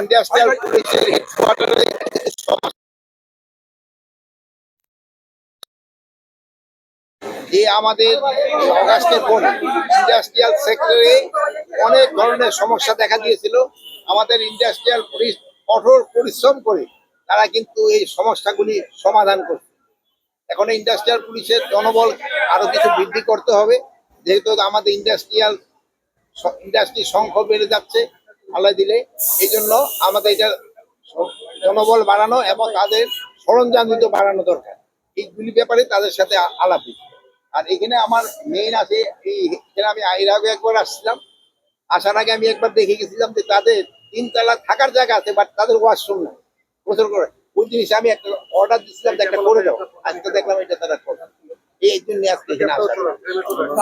Industrial পুলিশের হেডকোয়ার্টারে যে আমাদের অগাস্টের পর ইন্ডাস্ট্রিয়াল সেক্টরে অনেক ধরনের সমস্যা দেখা দিয়েছিল। আমাদের ইন্ডাস্ট্রিয়াল পুলিশ কঠোর পরিশ্রম করে তারা কিন্তু এই সমস্যাগুলি সমাধান করছে। এখন ইন্ডাস্ট্রিয়াল পুলিশের জনবল আরও কিছু বৃদ্ধি করতে হবে। যেহেতু আমাদের ইন্ডাস্ট্রিয়াল ইন্ডাস্ট্রির সংখ্যা বেড়ে যাচ্ছে আল্লাহ দিলে। এই জন্য আমাদের এটা জনবল বাড়ানো এবং তাদের সরঞ্জাম কিন্তু বাড়ানো দরকার। এইগুলি ব্যাপারে তাদের সাথে আলাপ। আর এখানে আমার মেইন আছে এই এখানে আমি এর আগে একবার আসছিলাম। আসার আগে আমি একবার দেখে গেছিলাম যে তাদের তিনতলা থাকার জায়গা আছে বাট তাদের ওয়াশরুম নাই। বছর করে। ওই জিনিস আমি একটা অর্ডার দিচ্ছিলাম একটা করে দাও। আজকে দেখলাম এটা তারা করে। এই জন্য আজকে এখানে আসা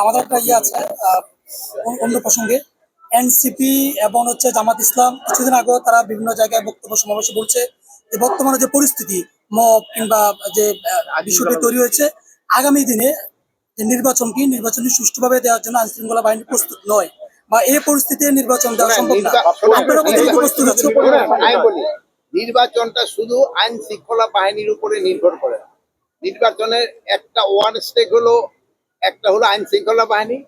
আমাদের একটা ইয়ে আছে অন্য প্রসঙ্গে এনসিপি এবং হচ্ছে জামাত ইসলাম কিছুদিন আগেও তারা বিভিন্ন জায়গায় বক্তব্য সমাবেশে বলছে যে বর্তমানে যে পরিস্থিতি মব কিংবা যে বিষয়টি তৈরি হয়েছে আগামী দিনে যে নির্বাচনকে নির্বাচনী সুষ্ঠুভাবে দেওয়ার জন্য আইন শৃঙ্খলা বাহিনী প্রস্তুত নয় বা এই পরিস্থিতিতে নির্বাচন দেওয়া সম্ভব না আপনারা কতটুকু প্রস্তুত আছেন নির্বাচনটা শুধু আইন শৃঙ্খলা বাহিনীর উপরে নির্ভর করে। নির্বাচনের একটা ওয়ান স্টেক হলো একটা হলো আইন শৃঙ্খলা বাহিনী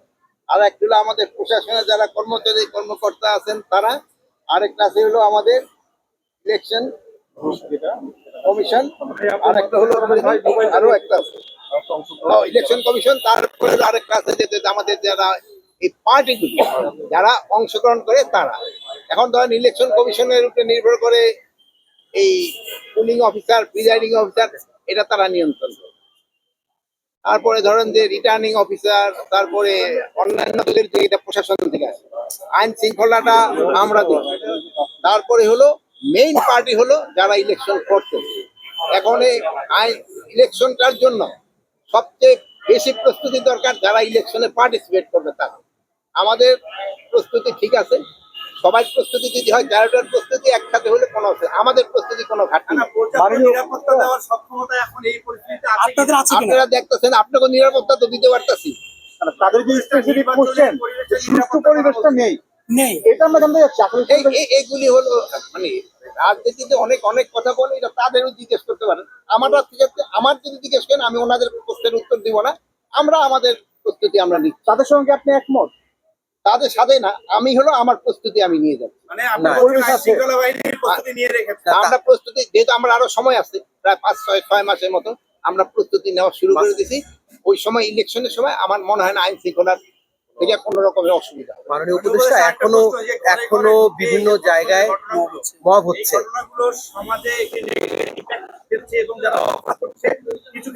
আর একটা হলো আমাদের প্রশাসনের যারা কর্মচারী, কর্মকর্তা আছেন তারা, আরেকটা আছে হলো আমাদের ইলেকশন কমিশন আর একটা হলো আরও একটা আছে। ইলেকশন কমিশন তারপরে আরেকটা আছে যে যে আমাদের যারা এই পার্টিগুলি, যারা অংশগ্রহণ করে তারা। এখন ধরেন ইলেকশন কমিশনের উপরে নির্ভর করে এই পুলিং অফিসার প্রিজাইডিং অফিসার এটা তারা নিয়ন্ত্রণ করে। তারপরে ধরেন যে রিটার্নিং অফিসার তারপরে অন্যান্য দলের যে এটা প্রশাসন থেকে আসে, আইন শৃঙ্খলাটা আমরা দেখি তারপরে হলো মেইন পার্টি হলো যারা ইলেকশন করছে। এখন এই আইন ইলেকশনটার জন্য সবচেয়ে বেশি প্রস্তুতি দরকার যারা ইলেকশনে পার্টিসিপেট করবে তারা আমাদের প্রস্তুতি ঠিক আছে সবাই প্রস্তুতি যদি হয় তেরোটার প্রস্তুতি একসাথে হলে কোনো আমাদের প্রস্তুতি কোনো ঘাটতি নিরাপত্তা দেওয়ার এখন এই পরিস্থিতিতে আছে আপনাদের আপনারা দেখতেছেন আপনাকে নিরাপত্তা তো দিতে পারতেছি। তাদের যে পরিবেশটা নেই। নেই। এটা আমরা জানতে চাচ্ছি। এইগুলি হলো মানে রাজনীতিতে অনেক অনেক কথা বলে এটা তাদেরও জিজ্ঞেস করতে পারেন। আমারটা ঠিক আছে আমার যদি জিজ্ঞেস করেন আমি ওনাদের প্রশ্নের উত্তর দিব না। আমরা আমাদের প্রস্তুতি আমরা নিচ্ছি। তাদের সঙ্গে আপনি একমত? তাদের সাথে না আমি হলো আমার প্রস্তুতি আমি নিয়ে যাচ্ছি। মানে আমরা প্রস্তুতি যেহেতু আমরা আরও সময় আছে প্রায় পাঁচ ছয় ছয় মাসের মতো আমরা প্রস্তুতি নেওয়া শুরু করে দিছি ওই সময় ইলেকশনের সময় আমার মনে হয় না আইন শৃঙ্খলার থেকে কোনো রকমের অসুবিধা মাননীয় উপদেষ্টা এখনও এখনও বিভিন্ন জায়গায় মব হচ্ছে। সমাজে এবং যারা কিছু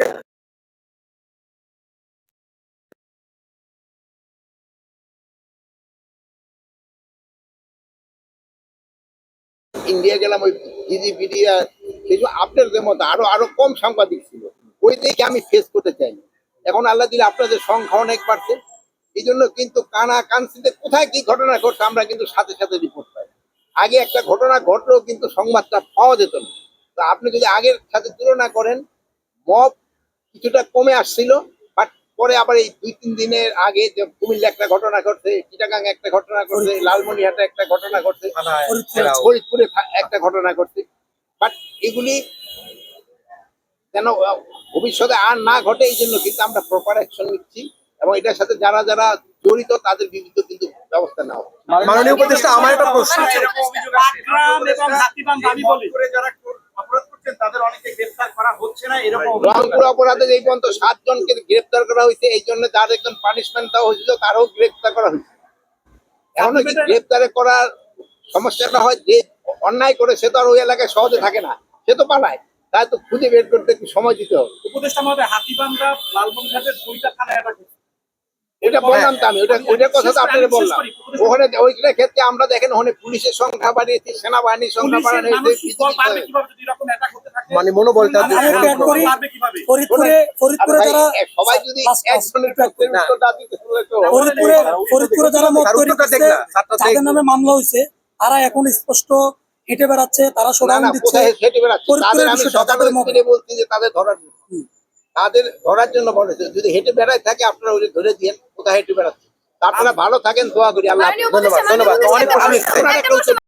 ইন্ডিয়া গেলাম, ওই দিদি মিডিয়া কিছু আপনাদের মতো, আরও আরও কম সাংবাদিক ছিল। ওই দেখে আমি ফেস করতে চাই এখন আল্লাহ দিলে আপনাদের সংখ্যা অনেক বাড়ছে। এই জন্য কিন্তু কানা কানসিতে কোথায় কি ঘটনা ঘটছে আমরা কিন্তু সাথে সাথে রিপোর্ট পাই। আগে একটা ঘটনা ঘটলেও কিন্তু সংবাদটা পাওয়া যেত না। তো আপনি যদি আগের সাথে তুলনা করেন, মব কিছুটা কমে আসছিল। পরে আবার এই দুই তিন দিনের আগে যে কুমিল্লা একটা ঘটনা ঘটছে চিটাগাং একটা ঘটনা ঘটছে লালমনিরহাটে একটা ঘটনা ঘটছে ফরিদপুরে। ফরিদপুরে একটা ঘটনা ঘটছে। বাট এগুলি যেন আহ, ভবিষ্যতে আর না ঘটে এই জন্য কিন্তু আমরা প্রপার অ্যাকশন নিচ্ছি এবং এটার সাথে যারা যারা জড়িত তাদের বিরুদ্ধে কিন্তু ব্যবস্থা নেওয়া হবে। মাননীয় উপদেষ্টা আমার একটা প্রশ্ন আছে। যারা অপরাধ করছেন তাদের অনেকে গ্রেফতার করা হচ্ছে না এরকম রংপুর অপরাধে এই পর্যন্ত সাতজনকে গ্রেপ্তার করা হয়েছে এই জন্য যার একজন পানিশমেন্ট দেওয়া হয়েছিল তারও গ্রেপ্তার করা হয়েছে। এখন গ্রেপ্তারে করার সমস্যাটা হয় যে অন্যায় করে সে তো আর ওই এলাকায় সহজে থাকে না সে তো পালায় তাই তো খুঁজে বের করতে একটু সময় দিতে হবে। উপদেষ্টা মহোদয় হাতিবান্ধা লালমনিরহাটের দুইটা থানায় এটা। বললাম তো আমি ওটা ওইটার কথা তো আপনাদের বললাম। ওখানে ওইটার ক্ষেত্রে আমরা দেখেন ওখানে পুলিশের সংখ্যা বাড়িয়েছি সেনাবাহিনীর সংখ্যা বাড়ানো হয়েছে মানে মনোবলটা আমি আরেকটু add করি। পারবে কীভাবে? ফরিদপুরে ফরিদপুরে যারা সবাই যদি Last, last, একজনের একটু add করি। প্রশ্নের উত্তরটা দিতে পারলে তো হবে। ফরিদপুরে ফরিদপুরে যারা মত তৈরি করছে দেখ না, সাতটা দেখ। যাদের নামে মামলা হয়েছে তারা এখন স্পষ্ট হেঁটে বেড়াচ্ছে তারা না দিচ্ছে কোথায় হেঁটে তাদের বলছি যে ধরার। তাদের ধরার জন্য বলেছে যদি হেঁটে বেড়ায় থাকে আপনারা ওই ধরে দিয়ে কোথায় হেঁটে বেড়াচ্ছে আপনারা ভালো থাকেন দোয়া করি আল্লাহ ধন্যবাদ, ধন্যবাদ। অনেক